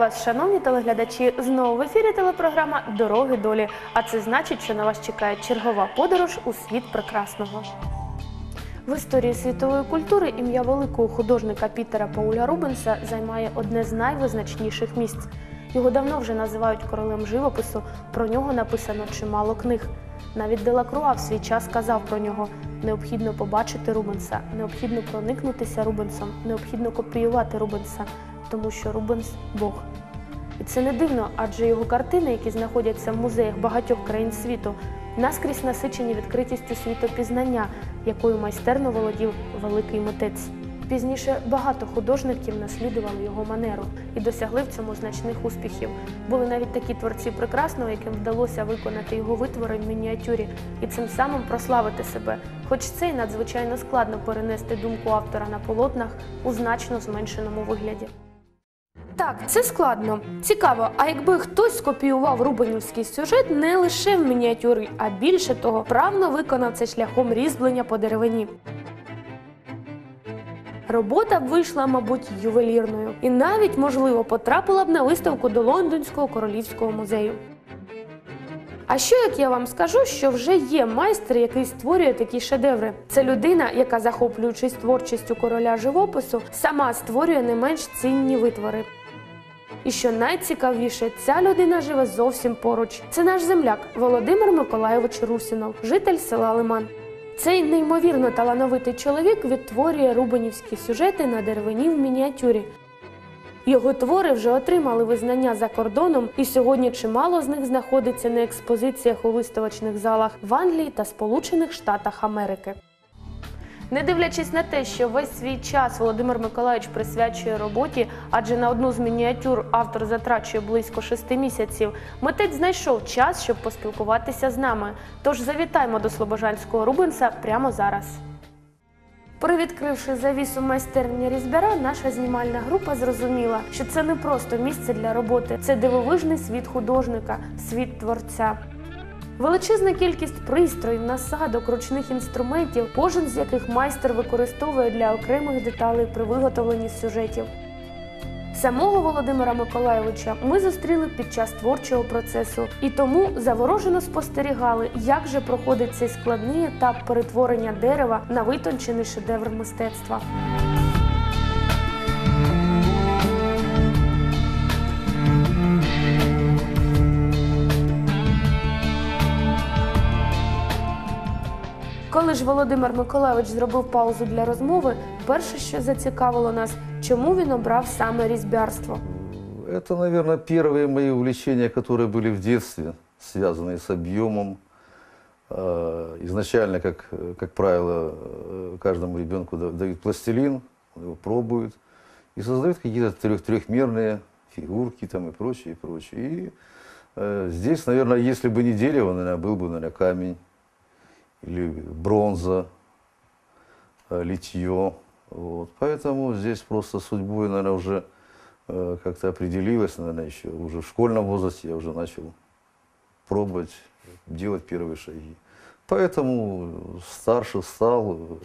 Вас, шановні телеглядачі. Знову в ефірі телепрограма Дороги долі. А це значить, що на вас чекає чергова подорож у світ прекрасного. В історії світової культури ім'я великого художника Пітера Пауля Рубенса займає одне з найвизначніших місць. Його давно вже називають королем живопису. Про нього написано чимало книг. Навіть Делакруа в свій час казав про нього: необхідно побачити Рубенса, необхідно проникнутися Рубенсом, необхідно копіювати Рубенса, тому що Рубенс Бог. І це не дивно, адже його картини, які знаходяться в музеях багатьох країн світу, наскрізь насичені відкритістю світопізнання, якою майстерно володів великий митець. Пізніше багато художників наслідували його манеру і досягли в цьому значних успіхів. Були навіть такі творці прекрасного, яким вдалося виконати його витвори в мініатюрі і цим самим прославити себе. Хоч це й надзвичайно складно перенести думку автора на полотнах у значно зменшеному вигляді. Так, це складно. Цікаво, а якби хтось скопіював рубанівський сюжет не лише в мініатюрі, а більше того, правно виконав це шляхом різьблення по деревині. Робота б вийшла, мабуть, ювелірною і навіть, можливо, потрапила б на виставку до Лондонського королівського музею. А що як я вам скажу, що вже є майстер, який створює такі шедеври? Це людина, яка, захоплюючись творчістю короля живопису, сама створює не менш цінні витвори. І що найцікавіше, ця людина живе зовсім поруч. Це наш земляк Володимир Миколайович Русінов, житель села Лиман. Цей неймовірно талановитий чоловік відтворює рубанівські сюжети на деревині в мініатюрі. Його твори вже отримали визнання за кордоном, і сьогодні чимало з них знаходиться на експозиціях у виставочних залах в Англії та Сполучених Штатах Америки. Не дивлячись на те, що весь свій час Володимир Миколаївич присвячує роботі, адже на одну з мініатюр автор затрачує близько шести місяців, митець знайшов час, щоб поспілкуватися з нами. Тож завітаймо до Слобожанського Рубенса прямо зараз. Привідкривши завісу майстерні різьбяра, наша знімальна група зрозуміла, що це не просто місце для роботи, це дивовижний світ художника, світ творця. Величезна кількість пристроїв, насадок, ручних інструментів, кожен з яких майстер використовує для окремих деталей при виготовленні сюжетів. Самого Володимира Миколайовича ми зустріли під час творчого процесу і тому заворожено спостерігали, як же проходить цей складний етап перетворення дерева на витончений шедевр мистецтва. Коли ж Володимир Миколайович зробив паузу для розмови, перше, що зацікавило нас, чому він обрав саме різьбярство. Это, наверное, первые мои увлечения, которые были в детстве, связанные с объемом. Э, Изначально, как, э, как правило, э, каждому ребенку да- дают пластилин, он его пробует и создают какие-то трех, трехмерные фигурки там и прочее, и прочее. И э, здесь, наверное, если бы не дерево, наверное, был бы, наверное, камень или бронза, э, литье. Вот. Поэтому здесь просто судьбой, наверное, уже э, как-то определилась, наверное, еще уже в школьном возрасте я уже начал пробовать, делать первые шаги. Поэтому старше стал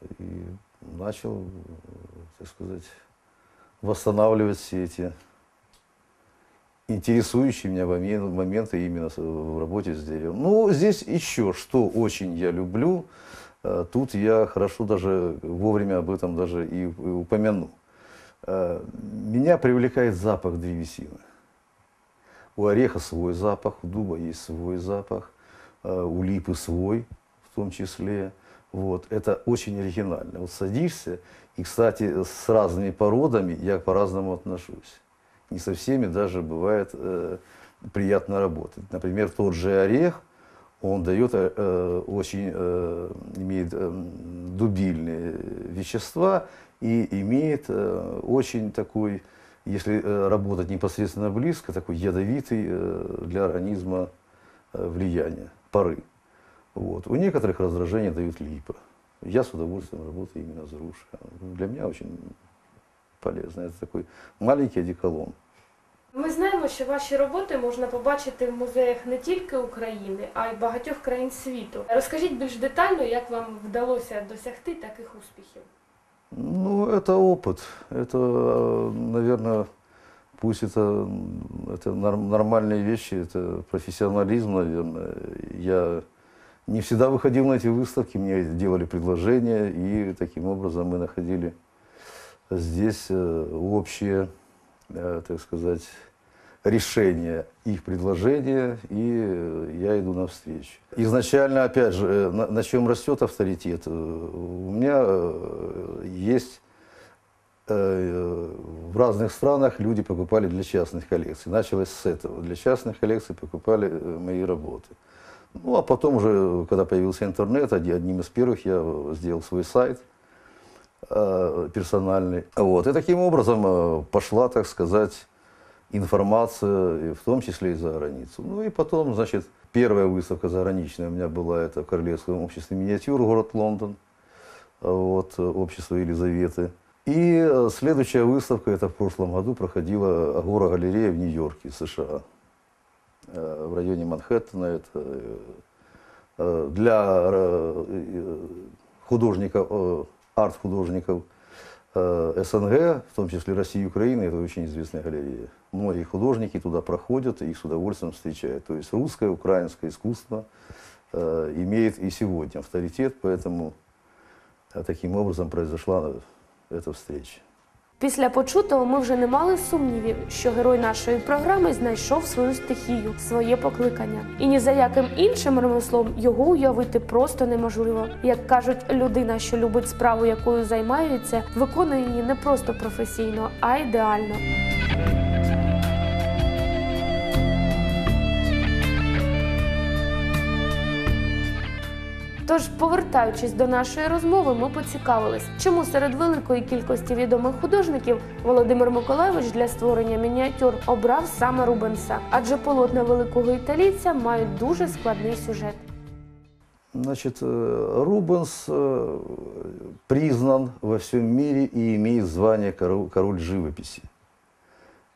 э, и начал, так сказать, восстанавливать все эти интересующие меня момен- моменты именно в работе с деревом. Ну, здесь еще, что очень я люблю, э, тут я хорошо даже вовремя об этом даже и и упомяну. Э, Меня привлекает запах древесины. У ореха свой запах, у дуба есть свой запах, э, у липы свой в том числе. Вот. Это очень оригинально. Вот садишься, и, кстати, с разными породами я по-разному отношусь. Не со всеми даже бывает э, приятно работать. Например, тот же орех, он дает э, э, очень, э, имеет э, дубильные вещества и имеет э, очень такой, если э, работать непосредственно близко, такой ядовитый э, для организма э, влияние, пары. Вот. У некоторых раздражения дают липа. Я с удовольствием работаю именно с грушей. Для меня очень полезно. Это такой маленький одеколон. Ми знаємо, що ваші роботи можна побачити в музеях не тільки України, а й багатьох країн світу. Розкажіть більш детально, як вам вдалося досягти таких успіхів. Ну, это опыт. Это, наверное, Пусть это, м, это норм- нормальные вещи, это профессионализм, наверное. Я не всегда выходил на эти выставки, мне делали предложения, и таким образом мы находили здесь э, общее, э, так сказать, решение их предложения, и э, я иду навстречу. Изначально, опять же, на, на чем растет авторитет? У меня есть в разных странах люди покупали для частных коллекций. Началось с этого. Для частных коллекций покупали мои работы. Ну, а потом уже, когда появился интернет, одним из первых я сделал свой сайт персональный. Вот. И таким образом э, пошла, так сказать, информация, в том числе и за границу. Ну и потом, значит, первая выставка заграничная у меня была, это в Королевском обществе миниатюр, город Лондон, э, вот, э, общество Елизаветы. И э, следующая выставка, это в прошлом году проходила Агора-галерея в Нью-Йорке, США, э, в районе Манхэттена. Это э, э, для э, э, художников, э, арт-художников э, СНГ, в том числе России и Украины, это очень известная галерея. Многие художники туда проходят и их с удовольствием встречают. То есть русское, украинское искусство э, имеет и сегодня авторитет, поэтому э, таким образом произошла эта встреча. Після почутого ми вже не мали сумнівів, що герой нашої програми знайшов свою стихію, своє покликання. І ні за яким іншим ремеслом його уявити просто неможливо. Як кажуть, людина, що любить справу, якою займається, виконує її не просто професійно, а ідеально. Тож, повертаючись до нашої розмови, ми поцікавились, чому серед великої кількості відомих художників Володимир Миколайович для створення мініатюр обрав саме Рубенса, адже полотна великого італійця мають дуже складний сюжет. Значит, э, Рубенс э, признан во всем мире и имеет звание король, король живописи.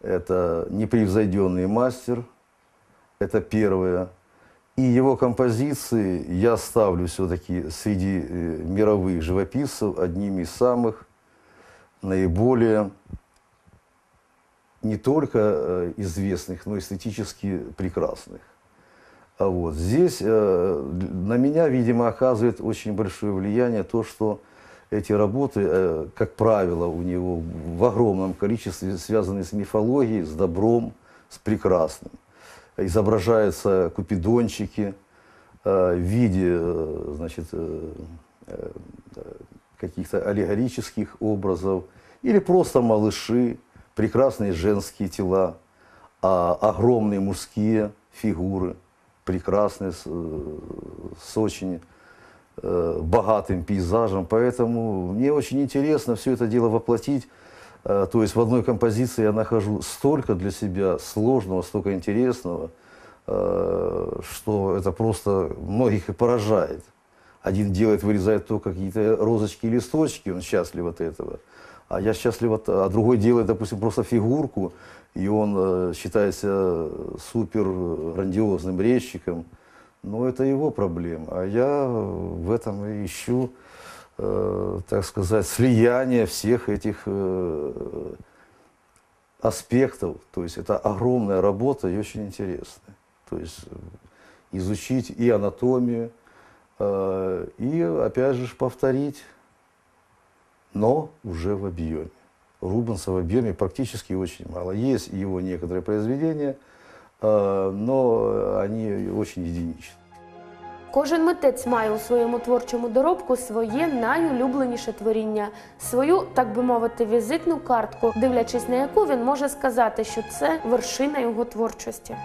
Это непревзойденный мастер, это первое. И его композиции я ставлю все-таки среди э, мировых живописцев одними из самых наиболее не только э, известных, но и эстетически прекрасных. А вот здесь э, на меня, видимо, оказывает очень большое влияние то, что эти работы, как правило, у него в огромном количестве связаны с мифологией, с добром, с прекрасным. Изображаются купидончики э, в виде, э, значит, э, каких-то аллегорических образов, или просто малыши, прекрасные женские тела, а огромные мужские фигуры, прекрасные, с, очень богатым пейзажем. Поэтому мне очень интересно все это дело воплотить. Э, То есть в одной композиции я нахожу столько для себя сложного, столько интересного, э, что это просто многих и поражает. Один делает, вырезает только какие-то розочки и листочки, он счастлив от этого. А я счастлив от... А другой делает, допустим, просто фигурку, и он э, считается супер грандиозным резчиком. Но это его проблема. А я в этом ищу, э, так сказать, слияние всех этих э, аспектов. То есть это огромная работа и очень интересная. То есть э, изучить и анатомию, и опять же повторить, но уже в объеме. Рубенса в объеме практически очень мало. Есть его некоторые произведения, но они очень единичны. Кожен митець має у своєму творчому доробку своє найулюбленіше творіння, свою, так би мовити, візитну картку, дивлячись на яку він може сказати, що це вершина його творчості.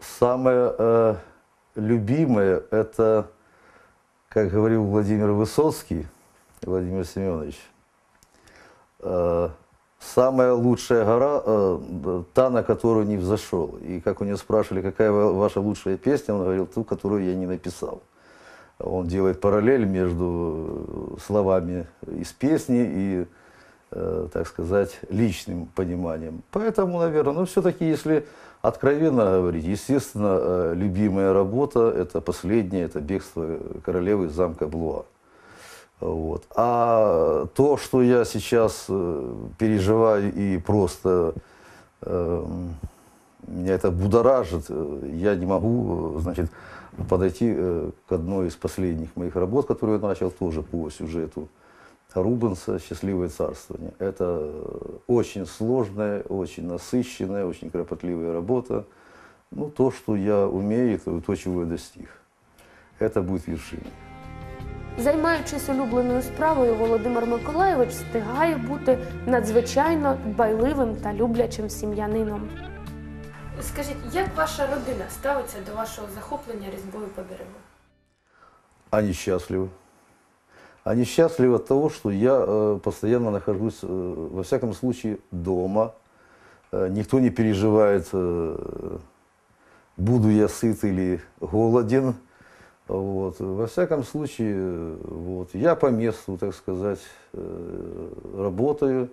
Самое э, любимое – это, как говорил Владимир Высоцкий, Владимир Семенович, э, самая лучшая гора э, та, на которую не взошел. И как у него спрашивали, какая ва- ваша лучшая песня, он говорил, ту, которую я не написал. Он делает параллель между э, словами из песни и, э, так сказать, личным пониманием. Поэтому, наверное, ну все-таки, если откровенно говорить, естественно, любимая работа – это последняя, это бегство королевы из замка Блуа. Вот. А то, что я сейчас э, переживаю и просто эм, меня это будоражит, э, я не могу, э, значит, подойти э, к одной из последних моих работ, которую я начал тоже по сюжету Рубенса «Счастливое царствование». Это э, очень сложная, очень насыщенная, очень кропотливая работа. Ну, то, что я умею, то, чего я достиг. Это будет вершиной. Займаючись улюбленою справою, Володимир Миколайович встигає бути надзвичайно дбайливим та люблячим сім'янином. Скажіть, як ваша родина ставиться до вашого захоплення різьбою по дереву? Они счастливы. Они счастливы от того, что я э, постоянно нахожусь, э, во всяком случае, дома. Э, никто не переживает, э, буду я сыт или голоден. Вот. Во всяком случае, вот, я по месту, так сказать, э, работаю.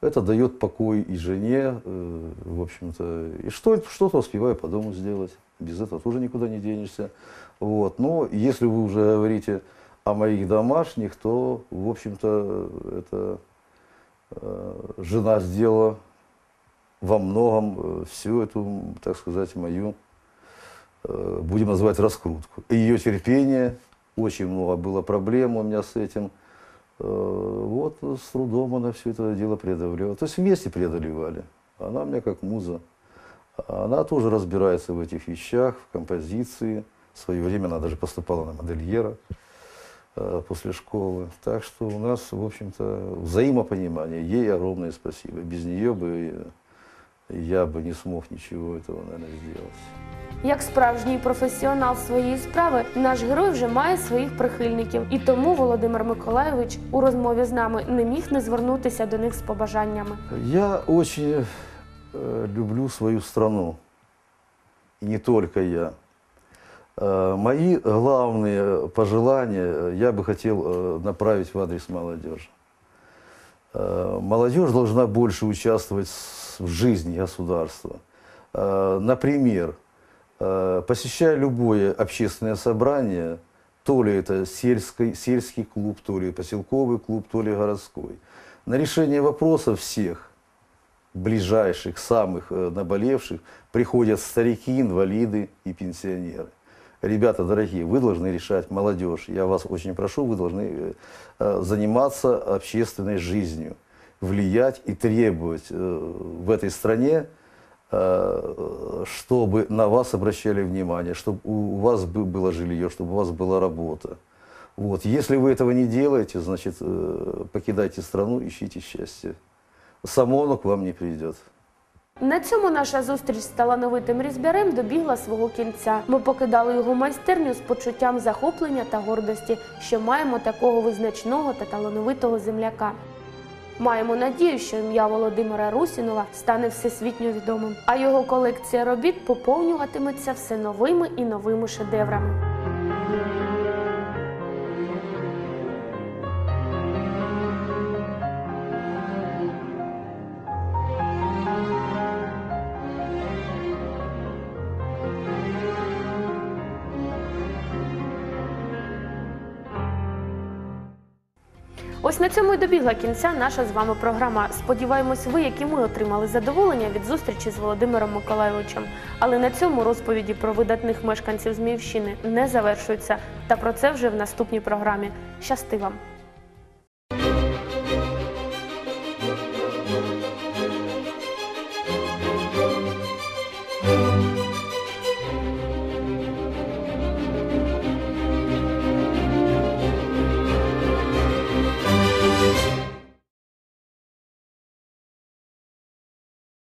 Это дает покой и жене, э, в общем-то. И что, что-то успеваю по дому сделать. Без этого тоже никуда не денешься. Вот. Но если вы уже говорите о моих домашних, то, в общем-то, это э, жена сделала во многом всю эту, так сказать, мою, будем называть, раскрутку. Ее терпение, очень много было проблем у меня с этим. Э, Вот с трудом она все это дело преодолела. То есть вместе преодолевали. Она у меня как муза. Она тоже разбирается в этих вещах, в композиции. В свое время она даже поступала на модельера э, после школы. Так что у нас, в общем-то, взаимопонимание. Ей огромное спасибо. Без нее бы э, я бы не смог ничего этого, наверное, сделать. Як справжній професіонал своєї справи, наш герой вже має своїх прихильників, і тому Володимир Миколайович у розмові з нами не міг не звернутися до них з побажаннями. Я очень э, люблю свою страну. И не только я. Э, мои главные пожелания э, я бы хотел э, направить в адрес молодежи. Э, молодежь должна больше участвовать с- в жизни государства. Э, например, э, Посещая любое общественное собрание, то ли это сельский, сельский клуб, то ли поселковый клуб, то ли городской, на решение вопросов всех ближайших, самых э, наболевших, приходят старики, инвалиды и пенсионеры. Ребята, дорогие, вы должны решать, молодежь, я вас очень прошу, вы должны э, э, заниматься общественной жизнью, влиять и требовать э, в этой стране, э, чтобы на вас обращали внимание, чтобы у вас бы- было жилье, чтобы у вас была работа. Вот. Если вы этого не делаете, значит, э, покидайте страну, ищите счастье. Само оно к вам не придет. На цьому наша зустріч з талановитим різьбярем добігла свого кінця. Ми покидали його майстерню з почуттям захоплення та гордості, що маємо такого визначного та талановитого земляка. Маємо надію, що ім'я Володимира Русінова стане всесвітньо відомим, а його колекція робіт поповнюватиметься все новими і новими шедеврами. Ось на цьому і добігла кінця наша з вами програма. Сподіваємось, ви, як і ми, отримали задоволення від зустрічі з Володимиром Миколайовичем. Але на цьому розповіді про видатних мешканців Зміївщини не завершуються. Та про це вже в наступній програмі. Щасти вам!